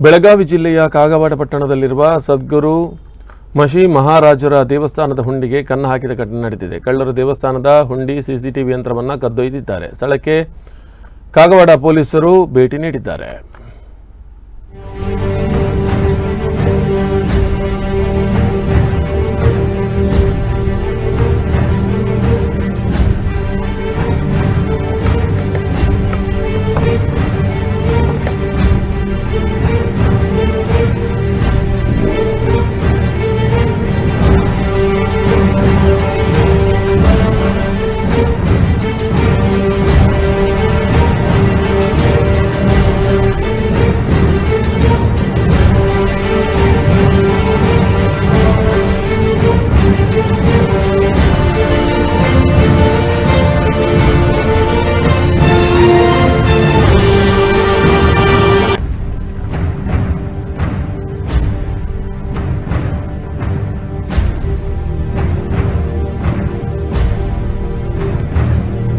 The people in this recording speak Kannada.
ಬೆಳಗಾವಿ ಜಿಲ್ಲೆಯ ಕಾಗವಾಡ ಪಟ್ಟಣದಲ್ಲಿರುವ ಸದ್ಗುರು ಮಶಿ ಮಹಾರಾಜರ ದೇವಸ್ಥಾನದ ಹುಂಡಿಗೆ ಕನ್ನ ಹಾಕಿದ ಘಟನೆ ನಡೆದಿದೆ. ಕಳ್ಳರು ದೇವಸ್ಥಾನದ ಹುಂಡಿ ಸಿಸಿಟಿವಿ ಯಂತ್ರವನ್ನು ಕದ್ದೊಯ್ದಿದ್ದಾರೆ. ಸ್ಥಳಕ್ಕೆ ಕಾಗವಾಡ ಪೊಲೀಸರು ಭೇಟಿ ನೀಡಿದ್ದಾರೆ.